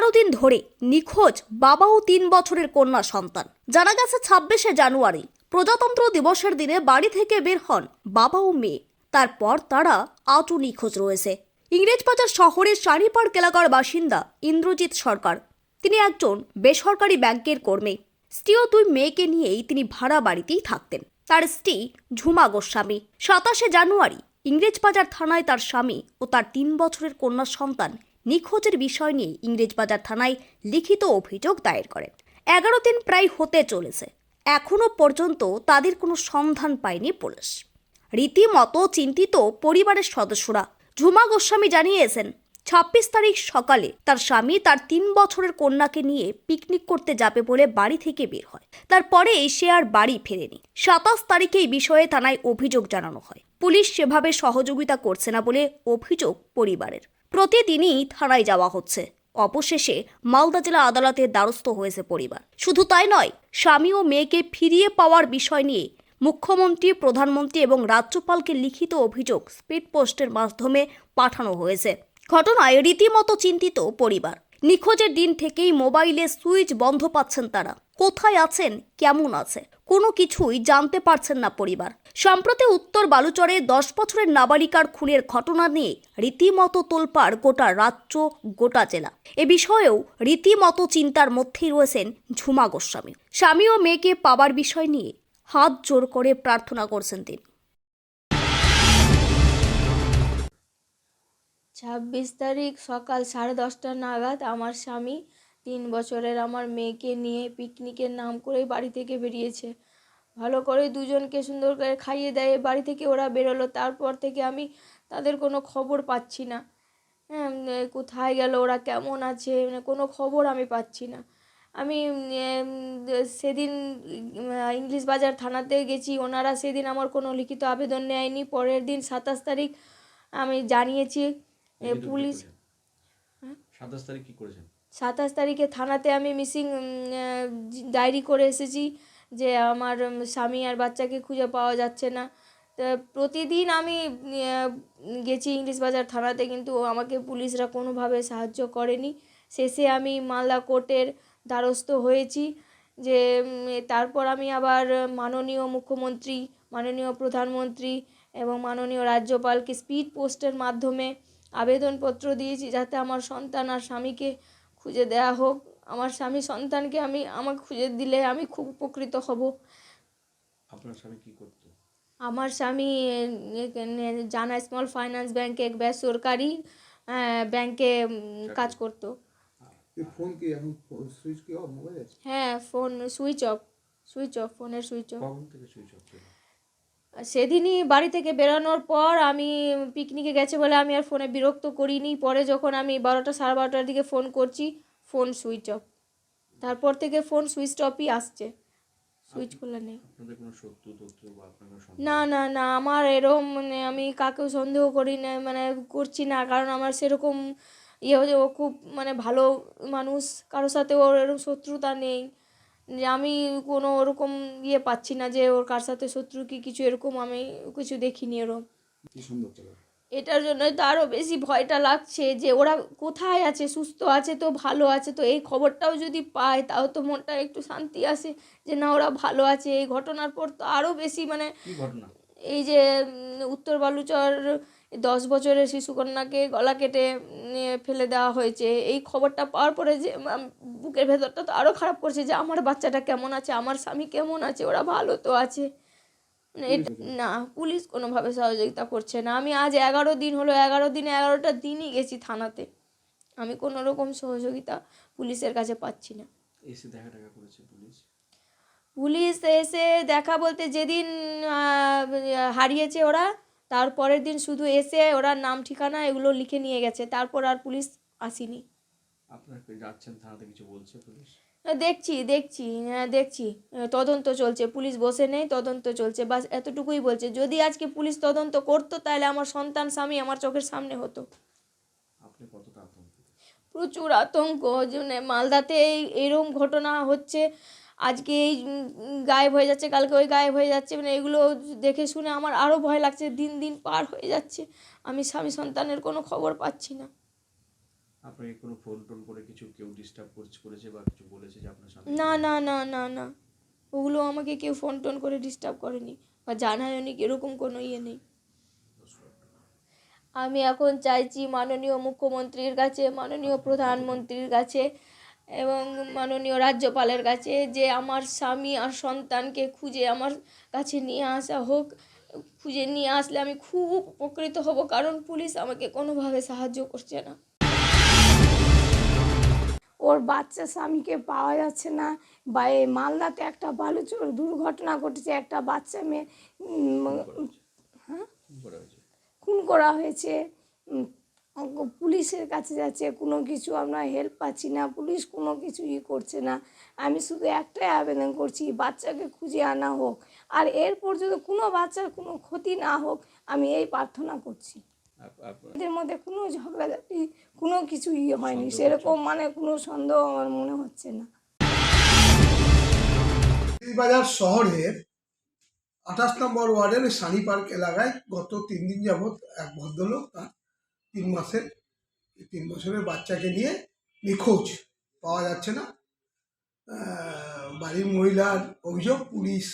এগারো দিন ধরে নিখোঁজ বাবা ও তিন বছরের কন্যা সন্তান। জানা গেছে ছাব্বিশে জানুয়ারি, প্রজাতন্ত্র দিবসের দিনে বাড়ি থেকে বের হন বাবা ও মেয়ে। তারপর তারা আজও নিখোঁজ রয়েছে। ইংরেজবাজার শহরের শাড়িপাড় এলাকার বাসিন্দা ইন্দ্রজিৎ সরকার। তিনি একজন বেসরকারি ব্যাংকের কর্মী। স্ত্রী ও দুই মেয়েকে নিয়েই তিনি ভাড়া বাড়িতেই থাকতেন। তার স্ত্রী ঝুমা গোস্বামী। সাতাশে জানুয়ারি, ইংরেজবাজার থানায় তার স্বামী ও তার তিন বছরের কন্যা সন্তান নিখোঁজের বিষয় নিয়ে ইংরেজবাজার থানায় লিখিত অভিযোগ দায়ের করেন এগারো দিন প্রায় হতে চলেছে। এখনও পর্যন্ত তাদের কোনো সন্ধান পায়নি পুলিশ। রীতিমতো চিন্তিত পরিবারের সদস্যরা। ঝুমা গোস্বামী জানিয়েছেন, ছাব্বিশ তারিখ সকালে তার স্বামী তার তিন বছরের কন্যাকে নিয়ে পিকনিক করতে যাবে বলে বাড়ি থেকে বের হয়। তারপরে সে আর বাড়ি ফেরেনি। সাতাশ তারিখে এই বিষয়ে থানায় অভিযোগ জানানো হয়। পুলিশ সেভাবে সহযোগিতা করছে না বলে অভিযোগ পরিবারের। প্রতিদিনই থানায় যাওয়া হচ্ছে। অবশেষে মালদা জেলা আদালতে দ্বারস্থ হয়েছে পরিবার। শুধু তাই নয়, স্বামী ও মেয়েকে ফিরিয়ে পাওয়ার বিষয় নিয়ে মুখ্যমন্ত্রী, প্রধানমন্ত্রী এবং রাজ্যপালকে লিখিত অভিযোগ স্পিড পোস্টের মাধ্যমে পাঠানো হয়েছে। ঘটনায় রীতিমতো চিন্তিত পরিবার। নিখোঁজের দিন থেকেই মোবাইলে সুইচ বন্ধ পাচ্ছেন তারা। কোথায় আছেন? কেমন আছে? কোনো কিছুই জানতে পারছেন না পরিবার। সম্প্রতি উত্তর বালুচরে দশ বছরের নাবালিকার খুনের ঘটনা নিয়ে রীতিমতো তোলপাড় গোটা রাজ্য, গোটা জেলা। এ বিষয়েও রীতিমতো চিন্তার মধ্যেই রয়েছেন ঝুমা গোস্বামী। স্বামী ও মেয়েকে পাবার বিষয় নিয়ে হাত জোর করে প্রার্থনা করছেন তিনি। ছাব্বিশ তারিখ সকাল সাড়ে দশটা নাগাদ আমার স্বামী তিন বছরের আমার মেয়েকে নিয়ে পিকনিকের নাম করে বাড়ি থেকে বেরিয়েছে। ভালো করে দুজনকে সুন্দর করে খাইয়ে দেয়, বাড়ি থেকে ওরা বেরোলো। তারপর থেকে আমি তাদের কোনো খবর পাচ্ছি না। হ্যাঁ কোথায় গেল, ওরা কেমন আছে মানে কোনো খবর আমি পাচ্ছি না। আমি সেদিন ইংলিশ বাজার থানাতে গেছি। ওনারা সেদিন আমার কোনো লিখিত আবেদন নেয়নি। পরের দিন সাতাশ তারিখ আমি জানিয়েছি। পুলিশ সাতাশ তারিখ কি করেছেন? সাতাশ তারিখে থানাতে আমি মিসিং ডায়েরি করে এসেছি যে আমার স্বামী আর বাচ্চাকে খুঁজে পাওয়া যাচ্ছে না। প্রতিদিন আমি গেছি ইংলিশ বাজার থানাতে কিন্তু আমাকে পুলিশরা কোনোভাবে সাহায্য করেনি। শেষে আমি মালদা কোর্টের দ্বারস্থ হয়েছি যে তারপর আমি আবার মাননীয় মুখ্যমন্ত্রী মাননীয় প্রধানমন্ত্রী এবং মাননীয় রাজ্যপালকে স্পিড পোস্টের মাধ্যমে আবেদনপত্র দিয়েছি যাতে আমার সন্তান আর স্বামীকে খুঁজে দেওয়া হোক। আমার স্বামী সন্তানকে আমি আমাকে খুঁজে দিলে আমি খুব উপকৃত হব। আপনার স্বামী কি করতো? আমার স্বামী জানা স্মল ফাইন্যান্স ব্যাংকে এক বেসরকারি ব্যাংকে কাজ করতো। এই ফোন কি এখন সুইচ কি অফ মোবাইল হ্যাঁ phone switch off switch off ফোনের সুইচ অফ কখন থেকে সুইচ অফ সেদিনই বাড়ি থেকে বেরোনোর পর আমি পিকনিকে গেছে বলে আমি আর ফোনে বিরক্ত করিনি। পরে যখন আমি বারোটা সাড়ে বারোটার দিকে ফোন করছি ফোন সুইচ অফ। তারপর থেকে ফোন সুইচ অফই আসছে। সুইচ খোলা নেই? না না না আমার এরকম মানে আমি কাকেও সন্দেহ করি না মানে করছি না। কারণ আমার সেরকম ইয়ে হচ্ছে ও খুব মানে ভালো মানুষ কারোর সাথে ওর এরকম শত্রুতা নেই। আমি কোনো ওরকম ইয়ে পাচ্ছি না যে ওর কার সাথে শত্রু কি কিছু এরকম আমি কিছু দেখিনি এরকম এটার জন্য তো আরও বেশি ভয়টা লাগছে যে ওরা কোথায় আছে সুস্থ আছে তো ভালো আছে তো এই খবরটাও যদি পায় তাও তো মনটা একটু শান্তি আসে যে না ওরা ভালো আছে। এই ঘটনার পর তো আরও বেশি মানে ঘটনা? এই যে উত্তর বালুচর দশ বছরের শিশুকন্যাকে গলা কেটে ফেলে দেওয়া হয়েছে। এই খবরটা পাওয়ার পরে যে বুকের ভেতরটা তো আরও খারাপ করছে যে আমার বাচ্চাটা কেমন আছে? আমার স্বামী কেমন আছে? ওরা ভালো তো আছে। মানে না পুলিশ কোনোভাবে সহযোগিতা করছে না। আমি আজ এগারো দিন হলো এগারো দিনে এগারোটা দিনই গেছি থানাতে। আমি কোনো রকম সহযোগিতা পুলিশের কাছে পাচ্ছি না। এসে দেখা টাকা করেছে পুলিশ? পুলিশ এসে দেখা বলতে যেদিন হারিয়েছে ওরা তারপরের দিন শুধু এসে ওরা নাম ঠিকানা এগুলো লিখে নিয়ে গেছে। তারপর আর পুলিশ আসেনি। আপনার যাচ্ছেন? থানাতে কিছু বলছে পুলিশ? হ্যাঁ, দেখছি দেখছি হ্যাঁ দেখছি। তদন্ত চলছে পুলিশ বসে নেই তদন্ত চলছে। বাস এতটুকুই বলছে যদি আজকে পুলিশ তদন্ত করতো তাহলে আমার সন্তান স্বামী আমার চোখের সামনে হতো। আপনি কতটা প্রচুর আতঙ্ক জন্য মালদাতে এই এরম ঘটনা হচ্ছে। আজকে এই গায়েব হয়ে যাচ্ছে কালকে ওই গায়েব হয়ে যাচ্ছে মানে এগুলো দেখে শুনে আমার আরও ভয় লাগছে দিন দিন পার হয়ে যাচ্ছে। আমি স্বামী সন্তানের কোনো খবর পাচ্ছি না। আপনাকে কোনো ফোন টোন করে কিছু কেউ ডিস্টার্ব করেছে বা কিছু বলেছে যে আপনার স্বামী না না না না না। ওগুলো আমাকে কেউ ফোন টোন করে ডিস্টার্ব করেনি বা জানায়নি এরকম কোনো ইয়ে নেই। আমি এখন চাইছি মাননীয় মুখ্যমন্ত্রীর কাছে মাননীয় প্রধানমন্ত্রীর কাছে এবং মাননীয় রাজ্যপালের কাছে যে আমার স্বামী আর সন্তানকে খুঁজে আমার কাছে নিয়ে আসা হোক খুঁজে নিয়ে আসলে আমি খুব উপকৃত হব কারণ পুলিশ আমাকে কোনোভাবে সাহায্য করছে না। ওর বাচ্চা স্বামীকে পাওয়া যাচ্ছে না। বা এই মালদাতে একটা বালুচোর দুর্ঘটনা ঘটেছে একটা বাচ্চা মেয়ে হয়েছে। খুন করা হয়েছে। পুলিশের কাছে যাচ্ছে কোনো কিছু আমরা হেল্প পাচ্ছি না পুলিশ কোনো কিছু ই করছে না। আমি শুধু একটাই আবেদন করছি বাচ্চাকে খুঁজে আনা হোক। আর এর পর্যন্ত কোনো বাচ্চার কোনো ক্ষতি না হোক আমি এই প্রার্থনা করছি। এদের মধ্যে কোনো ঝগড়াঝাটি কোনো কিছু ইয়ে হয়নি। সেরকম মানে কোনো সন্দেহ আমার মনে হচ্ছে না। বাজার শহরের আঠাশ নম্বর ওয়ার্ডের সানি পার্ক এলাকায় গত তিন দিন যাবৎ এক ভদ্রলোক তার তিন মাসের তিন বছরের বাচ্চাকে নিয়ে নিখোঁজ। পাওয়া যাচ্ছে না। বাড়ির মহিলার অভিযোগ, পুলিশ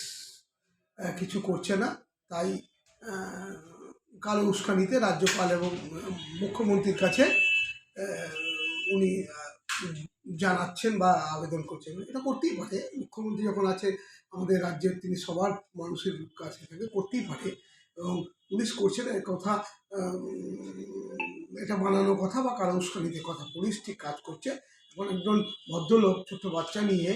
কিছু করছে না। তাই কালো উস্কানিতে রাজ্যপাল এবং মুখ্যমন্ত্রীর কাছে উনি জানাচ্ছেন বা আবেদন করছেন। এটা করতেই পারে। মুখ্যমন্ত্রী যখন আছে আমাদের রাজ্যের তিনি সবার মানুষের কাছে থেকে, করতেই পারে। এবং পুলিশ করছে না কথা এটা বানানো কথা বা কারও উস্কানিতে কথা। পুলিশ ঠিক কাজ করছে এখন একজন ভদ্রলোক ছোট বাচ্চা নিয়ে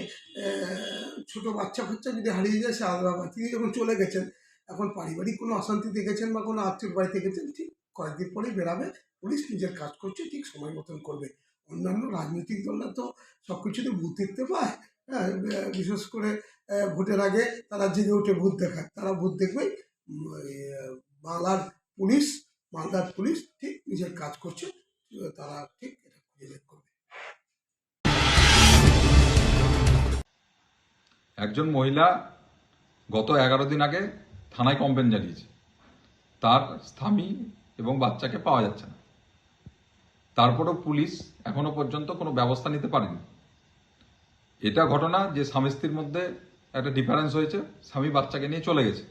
ছোট বাচ্চা ফাচ্চা যদি হারিয়ে যায় সে আলাদা ব্যাপার। তিনি যখন চলে গেছেন এখন পারিবারিক কোনো অশান্তি দেখেছেন বা কোনো আত্মীয় বাড়িতে গেছেন ঠিক কয়েকদিন পরেই বেরাবে। পুলিশ নিজের কাজ করছে ঠিক সময় মতন করবে। অন্যান্য রাজনৈতিক দলরা তো সব কিছুতে ভূত দেখতে পায় হ্যাঁ বিশেষ করে ভোটের আগে তারা জেগে উঠে ভূত দেখায়। তারা ভূত আহ, বাংলার পুলিশ, মালদার পুলিশ ঠিক নিজের কাজ করছে, তারা ঠিক এটা খুঁজে বের করবে। একজন মহিলা গত এগারো দিন আগে থানায় কমপ্লেন জানিয়েছে। তার স্বামী এবং বাচ্চাকে পাওয়া যাচ্ছে না। তারপরেও পুলিশ এখনও পর্যন্ত কোনো ব্যবস্থা নিতে পারেনি। এটা ঘটনা যে স্বামী স্ত্রীর মধ্যে একটা ডিফারেন্স হয়েছে, স্বামী বাচ্চাকে নিয়ে চলে গেছে।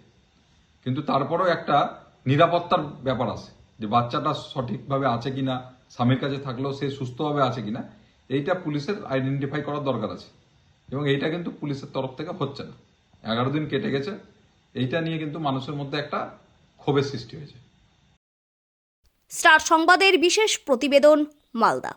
কিন্তু তারপরেও একটা নিরাপত্তার ব্যাপার আছে, যে বাচ্চাটা সঠিকভাবে আছে কিনা, স্বামীর কাছে থাকলেও সে সুস্থভাবে আছে কিনা, এইটা পুলিশের আইডেন্টিফাই করার দরকার আছে। এবং এইটা কিন্তু পুলিশের তরফ থেকে হচ্ছে না। এগারো দিন কেটে গেছে, এইটা নিয়ে কিন্তু মানুষের মধ্যে একটা ক্ষোভের সৃষ্টি হয়েছে। স্টার সংবাদের বিশেষ প্রতিবেদন, মালদা।